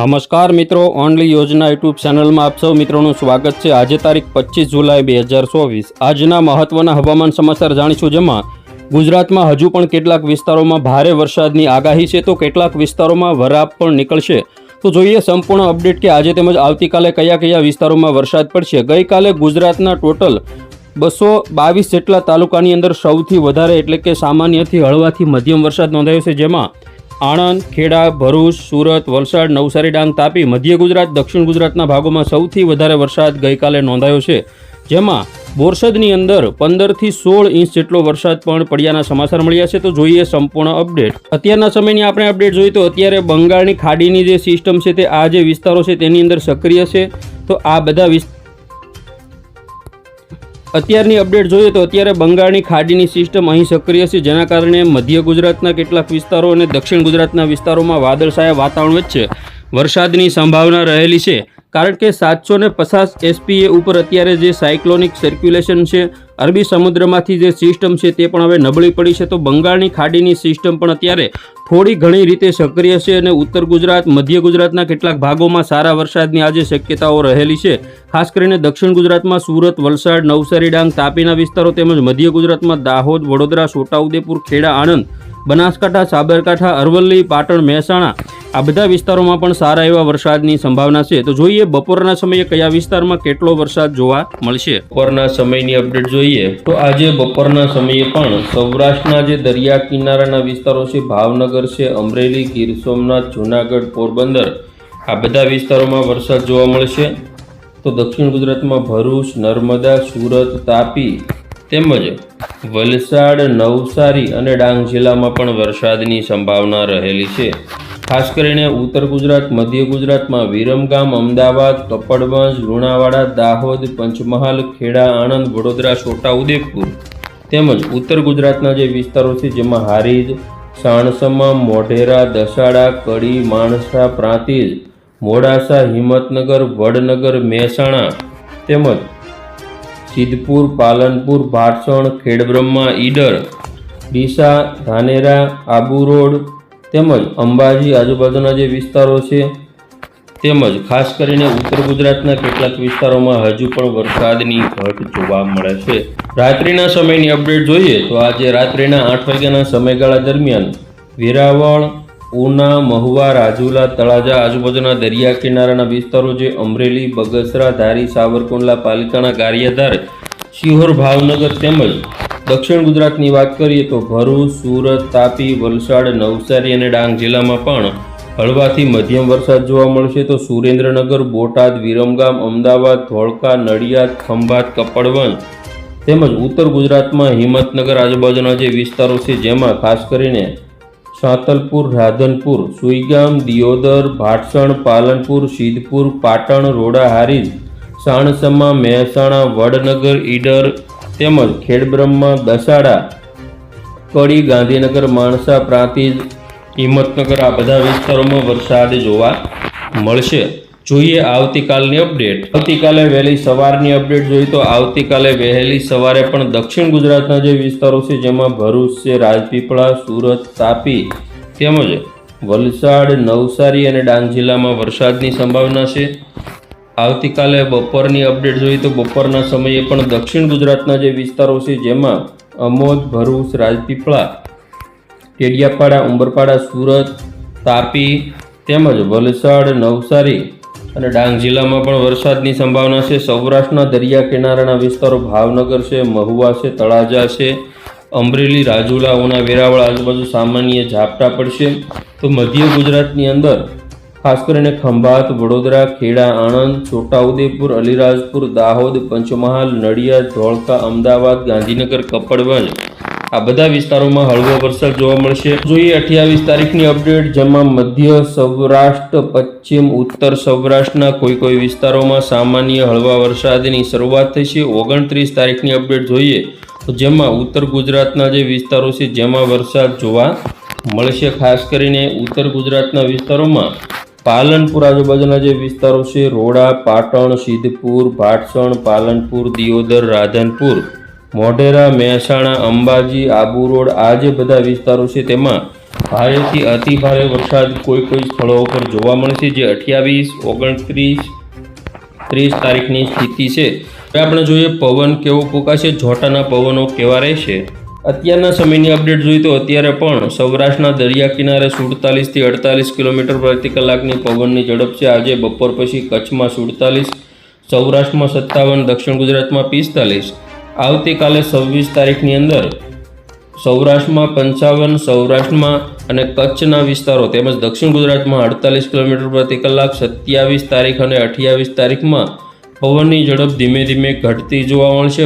નમસ્કાર મિત્રો, ઓનલી યોજના યુટ્યુબ ચેનલમાં આપ સૌ મિત્રોનું સ્વાગત છે. આજે તારીખ પચીસ જુલાઈ બે હજાર ચોવીસ. આજના મહત્વના હવામાન સમાચાર જાણીશું જેમાં ગુજરાતમાં હજુ પણ કેટલાક વિસ્તારોમાં ભારે વરસાદની આગાહી છે તો કેટલાક વિસ્તારોમાં વરાપ પણ નીકળશે. તો જોઈએ સંપૂર્ણ અપડેટ કે આજે તેમજ આવતીકાલે કયા કયા વિસ્તારોમાં વરસાદ પડશે. ગઈકાલે ગુજરાતના ટોટલ બસો બાવીસ જેટલા તાલુકાની અંદર સૌથી વધારે એટલે કે સામાન્યથી હળવાથી મધ્યમ વરસાદ નોંધાયો છે, જેમાં આણંદ, ખેડા, ભરૂચ, સુરત, વલસાડ, નવસારી, ડાંગ, તાપી, મધ્ય ગુજરાત, દક્ષિણ ગુજરાતના ભાગોમાં સૌથી વધારે વરસાદ ગઈકાલે નોંધાયો છે. જેમાં બોરસદની અંદર પંદરથી સોળ ઇંચ જેટલો વરસાદ પણ પડ્યાના સમાચાર મળ્યા છે. તો જોઈએ સંપૂર્ણ અપડેટ. અત્યારના સમયની આપણે અપડેટ જોઈએ તો અત્યારે બંગાળની ખાડીની જે સિસ્ટમ છે તે આ જે વિસ્તારો છે તેની અંદર સક્રિય છે. તો આ બધા વિસ્તાર અત્યારની અપડેટ જોઈએ તો અત્યારે બંગાળની ખાડીની સિસ્ટમ અહીં સક્રિય છે, જેના કારણે મધ્ય ગુજરાતના કેટલાક વિસ્તારો અને દક્ષિણ ગુજરાતના વિસ્તારોમાં વાદળછાયા વાતાવરણ વચ્ચે વરસાદની સંભાવના રહેલી છે. કારણ કે સાતસો ને પચાસ એસપીએ ઉપર અત્યારે જે સાયક્લોનિક સર્ક્યુલેશન છે, અરબી સમુદ્રમાંથી જે સિસ્ટમ છે તે પણ હવે નબળી પડી છે. તો બંગાળની ખાડીની સિસ્ટમ પણ અત્યારે થોડી ઘણી રીતે સક્રિય છે અને ઉત્તર ગુજરાત, મધ્ય ગુજરાતના કેટલાક ભાગોમાં સારા વરસાદની આજે શક્યતાઓ રહેલી છે. ખાસ કરીને દક્ષિણ ગુજરાતમાં સુરત, વલસાડ, નવસારી, ડાંગ, તાપીના વિસ્તારો તેમજ મધ્ય ગુજરાતમાં દાહોદ, વડોદરા, છોટાઉદેપુર, ખેડા, આણંદ બનાસકાંઠા, સાબરકાંઠા, અરવલ્લી, પાટણ, મહેસાણા આ બધા વિસ્તારોમાં પણ સારા એવા વરસાદની સંભાવના છે. તો જોઈએ બપોરના સમયે કયા વિસ્તારમાં કેટલો વરસાદ જોવા મળશે? બપોરના સમયની અપડેટ જોઈએ તો આજે બપોરના સમયે પણ સૌરાષ્ટ્રના જે દરિયા કિનારાના વિસ્તારો છે, ભાવનગર છે, અમરેલી, ગીર સોમનાથ, જૂનાગઢ, પોરબંદર આ બધા વિસ્તારોમાં વરસાદ જોવા મળશે. તો દક્ષિણ ગુજરાતમાં ભરૂચ, નર્મદા, સુરત, તાપી તેમજ વલસાડ, નવસારી અને ડાંગ જિલ્લામાં પણ વરસાદની સંભાવના રહેલી છે. ખાસ કરીને ઉત્તર ગુજરાત, મધ્ય ગુજરાતમાં વિરમગામ, અમદાવાદ, કપડવંજ, લુણાવાડા, દાહોદ, પંચમહાલ, ખેડા, આણંદ, વડોદરા છોટાઉદેપુર તેમજ ઉત્તર ગુજરાતના જે વિસ્તારો છે, જેમાં હારીજ, સાણસમા, મોઢેરા, દસાડા, કડી, માણસા, પ્રાંતિજ, મોડાસા, હિંમતનગર, વડનગર, મહેસાણા તેમજ સિદ્ધપુર, પાલનપુર, ભાટસણ, ખેડબ્રહ્મા, ઈડર, ડીસા, ધાનેરા, આબુ રોડ તેમજ અંબાજી આજુબાજુના જે વિસ્તારો છે તેમજ ખાસ કરીને ઉત્તર ગુજરાતના કેટલાક વિસ્તારોમાં હજુ પણ વરસાદની ઘટ જોવા મળે છે. રાત્રિના સમયની અપડેટ જોઈએ તો આજે રાત્રિના આઠ વાગ્યાના સમયગાળા દરમિયાન વેરાવળ ઉના, મહુવા, રાજુલા, તળાજા, આજુબાજુના દરિયા કિનારાના વિસ્તારો જે અમરેલી, બગસરા, ધારી, સાવરકુંડલા પાલિકાના ગારિયાધાર, શિહોર, ભાવનગર તેમજ દક્ષિણ ગુજરાતની વાત કરીએ તો ભરૂચ, સુરત, તાપી, વલસાડ, નવસારી અને ડાંગ જિલ્લામાં પણ હળવાથી મધ્યમ વરસાદ જોવા મળશે તો સુરેન્દ્રનગર, બોટાદ, વિરમગામ, અમદાવાદ, ધોળકા, નડિયાદ, ખંભાત, કપડવંજ તેમજ ઉત્તર ગુજરાતમાં હિંમતનગર આજુબાજુના જે વિસ્તારો છે જેમાં ખાસ કરીને સાતલપુર, રાધનપુર, સુઈગામ, દિયોદર, ભાટસણ, પાલનપુર સિદ્ધપુર પાટણ રોડા હારીજ સાણસમા, મહેસાણા, વડનગર, ઈડર તેમજ ખેડબ્રહ્મા, દસાડા, કડી, ગાંધીનગર, માણસા, પ્રાંતિજ, હિંમતનગર આ બધા વિસ્તારોમાં વરસાદ જોવા મળશે. જોઈએ આવતીકાલની અપડેટ. આવતીકાલે વહેલી સવારની અપડેટ જોઈએ તો આવતીકાલે વહેલી સવારે પણ દક્ષિણ ગુજરાતના જે વિસ્તારો છે, જેમાં ભરૂચ છે, રાજપીપળા, સુરત, તાપી તેમજ વલસાડ, નવસારી અને ડાંગ જિલ્લામાં વરસાદની સંભાવના છે. આવતીકાલે બપોરની અપડેટ જોઈએ તો બપોરના સમયે પણ દક્ષિણ ગુજરાતના જે વિસ્તારો છે, જેમાં અમોદ, ભરૂચ, રાજપીપળા કેડિયાપાડા ઉંબરપાડા, સુરત, તાપી તેમજ વલસાડ, નવસારી અને ડાંગ જિલ્લામાં પણ વરસાદની સંભાવના છે. સૌરાષ્ટ્રના દરિયા કિનારાના વિસ્તારો ભાવનગર છે, મહુવા છે, તળાજા છે, અમરેલી, રાજુલા, ઉના, વેરાવળ આજુબાજુ સામાન્ય ઝાપટા પડશે. તો મધ્ય ગુજરાતની અંદર ખાસ કરીને ખંભાત, વડોદરા, ખેડા, આણંદ, છોટાઉદેપુર, અલીરાજપુર, દાહોદ, પંચમહાલ, નડિયાદ, ધોળકા, અમદાવાદ, ગાંધીનગર, કપડવંજ આ બધા વિસ્તારોમાં હળવો વરસાદ જોવા મળશે. જોઈએ અઠ્યાવીસ તારીખની અપડેટ, જેમાં મધ્ય સૌરાષ્ટ્ર, પશ્ચિમ ઉત્તર સૌરાષ્ટ્રના કોઈ કોઈ વિસ્તારોમાં સામાન્ય હળવા વરસાદની શરૂઆત છે. ઓગણત્રીસ તારીખની અપડેટ જોઈએ તો જેમાં ઉત્તર ગુજરાતના જે વિસ્તારો છે, જેમાં વરસાદ જોવા મળશે. ખાસ કરીને ઉત્તર ગુજરાતના વિસ્તારોમાં પાલનપુર આજુબાજુના જે વિસ્તારો છે, રોડા, પાટણ, સિદ્ધપુર, ભાટસણ, પાલનપુર, દિયોદર, રાધનપુર મોઢેરા, મહેસાણા, અંબાજી, આબુ રોડ આ જે બધા વિસ્તારો છે તેમાં ભારેથી અતિ ભારે વરસાદ કોઈ કોઈ સ્થળો પર જોવા મળશે જે અઠ્યાવીસ, ઓગણત્રીસ, ત્રીસ તારીખની સ્થિતિ છે. હવે આપણે જોઈએ પવન કેવો ફૂંકાશે જોટાના પવનો કેવા રહેશે? અત્યારના સમયની અપડેટ જોઈએ તો અત્યારે પણ સૌરાષ્ટ્રના દરિયા કિનારે સુડતાલીસથી અડતાલીસ કિલોમીટર પ્રતિ કલાકની પવનની ઝડપ છે. આજે બપોર પછી કચ્છમાં સુડતાલીસ, સૌરાષ્ટ્રમાં સત્તાવન, દક્ષિણ ગુજરાતમાં પિસ્તાલીસ. આવતીકાલે છવ્વીસ તારીખની અંદર સૌરાષ્ટ્રમાં, પંચાવન સૌરાષ્ટ્રમાં અને કચ્છના વિસ્તારો તેમજ દક્ષિણ ગુજરાતમાં અડતાલીસ કિલોમીટર પ્રતિ કલાક, સત્યાવીસ તારીખ અને અઠ્યાવીસ તારીખમાં પવનની ઝડપ ધીમે ધીમે ઘટતી જોવા મળશે.